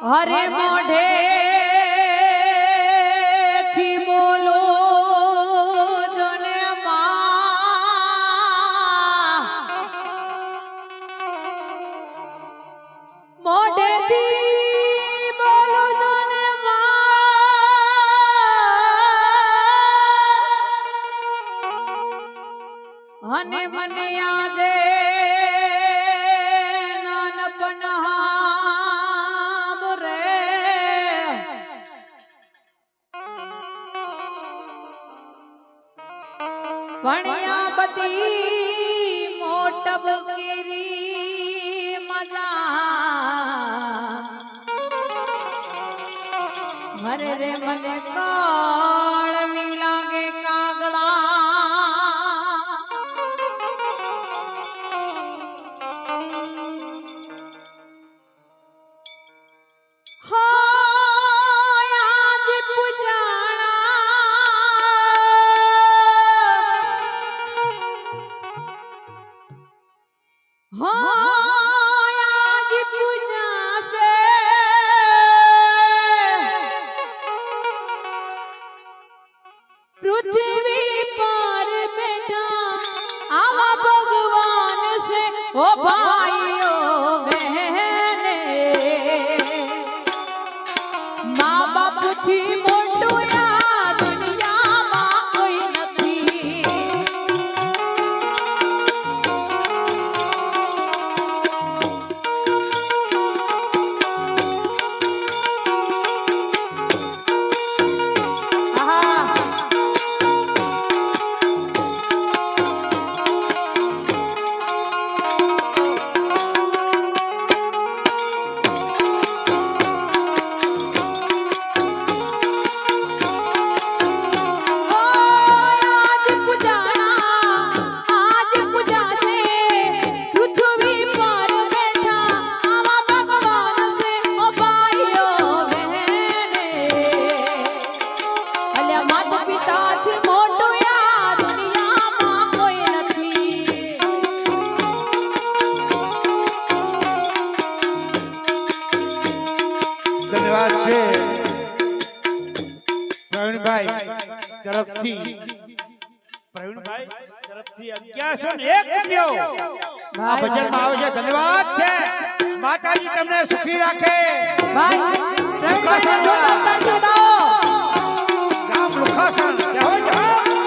હરે મોઢે થી બોલો અને મને ભણ્યા બધી મોટબ કેરી મજા હરે રે મને કળવી પ્રવીણભાઈ તરફથી. પ્રવીણભાઈ તરફથી અગિયારસો ને એક રૂપિયો. આ ભજનમાં આવે છે. ધન્યવાદ છે. માતાજી તમને સુખી રાખે. ભાઈ પ્રવીણભાઈને જોરદાર તાળીઓ બતાવો લુખાસણ જાઓ જાઓ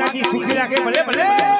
માતાજી સુખી રાખે ભલે ભલે.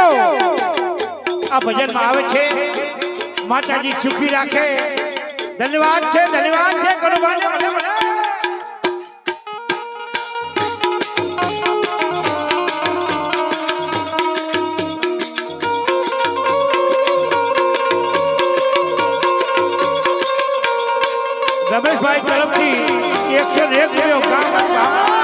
આ ભજનમાં આવે છે. માતાજી સુખી રાખે. ધન્યવાદ છે ધન્યવાદ છે ગણુભાઈ મને રમેશભાઈ તરફથી એકસો એક કામ કામ